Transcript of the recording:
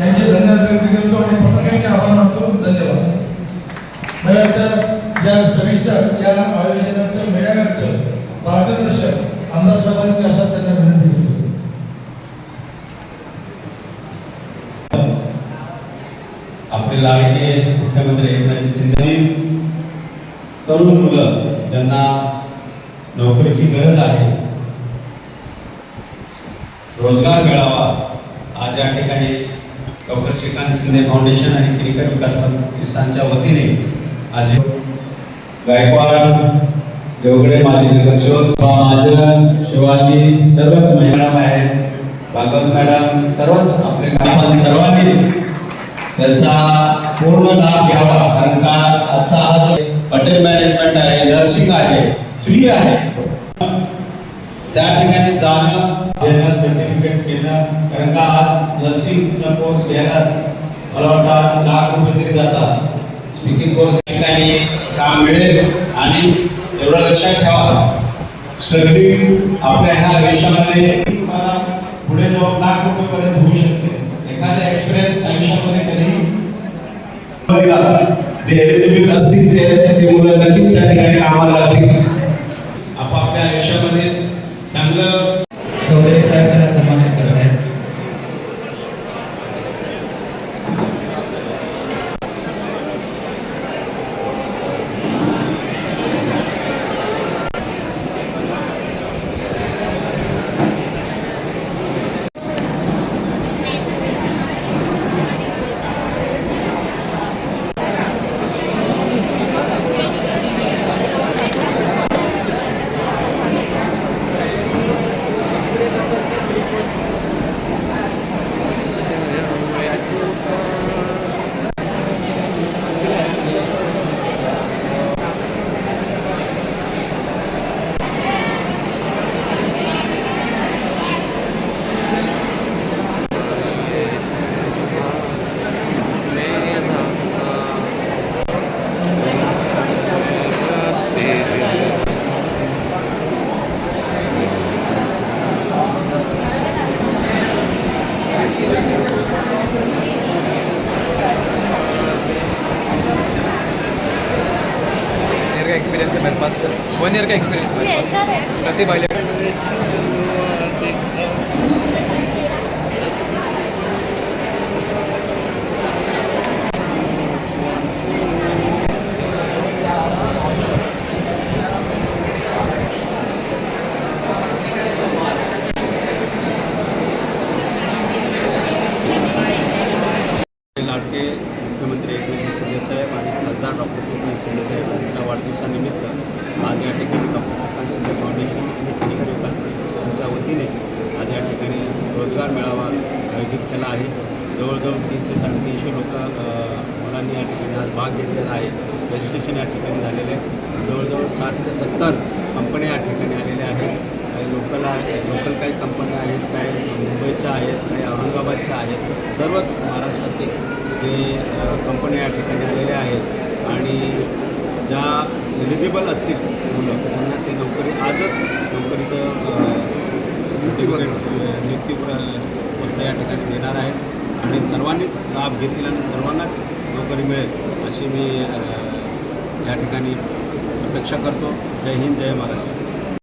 त्यांचे धन्यवाद व्यक्त करतो आणि पत्रकारांचे आभार मानतो. धन्यवाद. मला वाटतं या सविस्तर या आयोजनाचं मेळाव्याचं मार्गदर्शन आमदार साहेबांनी असा त्यांना विनंती करतो आपले लाडके मुख्यमंत्री एकनाथजी शिंदे तरुण मुलं ज्यांना नोकरीची गरज आहे रोजगार मिळावा आज या ठिकाणी डॉक्टर श्रीकांत शिंदे फाउंडेशन आणि किरीकर विकास प्रतिष्ठानच्या वतीने आज गायकवाड देवगडे माजी नगरसेवक महाजन शिवाजी सर्वच मॅडम आहेत भागवत मॅडम सर्वच आपले आपण सर्वांनीच त्याचा पूर्ण लाभ घ्यावा कारण का आजचा हा जो हॉटेल मॅनेजमेंट आहे नर्सिंग आहे फ्री आहे. त्या ठिकाणी जाणं देणं सर्टिफिकेट घेणं कारण का आज नर्सिंगचा कोर्स घ्यायलाच मला वाटतं आज लाख रुपये तरी जातात. स्पीकिंग कोर्स ठिकाणी काम मिळेल आणि एवढं लक्षात ठेवा. स्ट्रगलिंग आपल्या ह्या आयुष्यामध्ये पुढे जाऊन लाख रुपयेपर्यंत होऊ शकते. एखादा एक्सपिरियन्स आयुष्यामध्ये कधीही जे एलिजिबल असतील ते ते मुलं नक्कीच त्या ठिकाणी कामाला लागतील आपापल्या आयुष्यामध्ये चांगलं चौधरी साहेब त्यांना सन्मानित करत आहेत ईयर का एक्सपीरियंस है मेरे पास वन ईयर का एक्सपीरियंस प्रतिभा इलेक्ट्रॉनिक लाडके मुख्यमंत्री एकनाथजी शिंदेसाहेब आणि खासदार डॉक्टर श्रीकांत शिंदेसाहेब यांच्या वाढदिवसानिमित्त आज या ठिकाणी डॉक्टर श्रीकांत शिंदे फाउंडेशन आणि किनीकर विकास यांच्या वतीने आज या ठिकाणी रोजगार मेळावा आयोजित केला आहे. जवळजवळ तीनशे साडेतीनशे लोक मुलांनी या ठिकाणी आज भाग घेतलेला आहे. रजिस्ट्रेशन या ठिकाणी झालेले आहे. जवळजवळ साठ ते सत्तर कंपन्या या ठिकाणी आलेल्या आहेत. काही लोकल आहे लोकल काही कंपन्या आहेत काही मुंबईच्या आहेत काही औरंगाबादच्या आहेत. सर्वच महाराष्ट्रातील जे कंपन्या या ठिकाणी आलेल्या आहेत आणि ज्या एलिजिबल असतील मुलं त्यांना ते नोकरी आजच नोकरीचं नियुक्ती पत्र या ठिकाणी देणार आहेत. आणि सर्वांनीच लाभ घेतील आणि सर्वांनाच नोकरी मिळेल अशी मी या ठिकाणी अपेक्षा करतो. जय हिंद जय महाराष्ट्र.